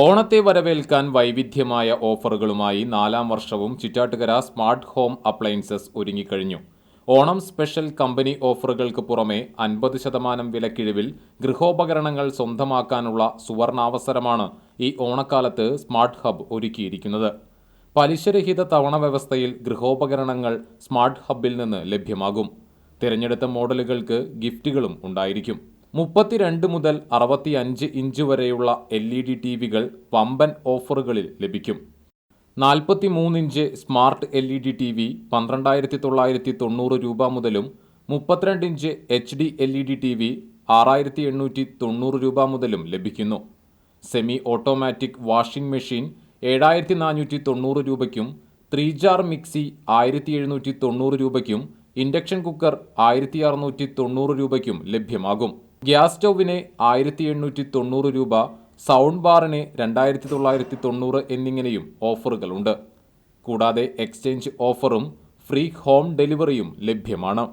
ഓണത്തെ വരവേൽക്കാൻ വൈവിധ്യമായ ഓഫറുകളുമായി നാലാം വർഷവും ചിറ്റാട്ടുകര സ്മാർട്ട് ഹോം അപ്ലയൻസസ് ഒരുങ്ങിക്കഴിഞ്ഞു. ഓണം സ്പെഷ്യൽ കമ്പനി ഓഫറുകൾക്ക് പുറമെ അൻപത് ശതമാനം വിലക്കിഴിവിൽ ഗൃഹോപകരണങ്ങൾ സ്വന്തമാക്കാനുള്ള സുവർണാവസരമാണ് ഈ ഓണക്കാലത്ത് സ്മാർട്ട് ഹബ് ഒരുക്കിയിരിക്കുന്നത്. പലിശരഹിത തവണ വ്യവസ്ഥയിൽ ഗൃഹോപകരണങ്ങൾ സ്മാർട്ട് ഹബിൽ നിന്ന് ലഭ്യമാകും. തിരഞ്ഞെടുത്ത മോഡലുകൾക്ക് ഗിഫ്റ്റുകളും ഉണ്ടായിരിക്കും. മുപ്പത്തിരണ്ട് മുതൽ അറുപത്തി അഞ്ച് ഇഞ്ച് വരെയുള്ള എൽ ഇ ഡി ടി വികൾ പമ്പൻ ഓഫറുകളിൽ ലഭിക്കും. നാൽപ്പത്തി മൂന്നിഞ്ച് smart L E D T V പന്ത്രണ്ടായിരത്തി തൊള്ളായിരത്തി തൊണ്ണൂറ് രൂപ മുതലും മുപ്പത്തിരണ്ട് inch H D L E D T V ആറായിരത്തി എണ്ണൂറ്റി തൊണ്ണൂറ് രൂപ മുതലും ലഭിക്കുന്നു. സെമി ഓട്ടോമാറ്റിക് വാഷിംഗ് മെഷീൻ ഏഴായിരത്തി നാനൂറ്റി തൊണ്ണൂറ് രൂപയ്ക്കും ത്രീ ജാർ മിക്സി ആയിരത്തി എഴുന്നൂറ്റി തൊണ്ണൂറ് രൂപയ്ക്കും ഇൻഡക്ഷൻ കുക്കർ ആയിരത്തി അറുന്നൂറ്റി തൊണ്ണൂറ് രൂപയ്ക്കും ലഭ്യമാകും. ഗ്യാസ് സ്റ്റൗവിന് ആയിരത്തി എണ്ണൂറ്റി തൊണ്ണൂറ് രൂപ സൗണ്ട് ബാറിന് രണ്ടായിരത്തി തൊള്ളായിരത്തി തൊണ്ണൂറ് എന്നിങ്ങനെയും ഓഫറുകളുണ്ട്. കൂടാതെ എക്സ്ചേഞ്ച് ഓഫറും ഫ്രീ ഹോം ഡെലിവറിയും ലഭ്യമാണ്.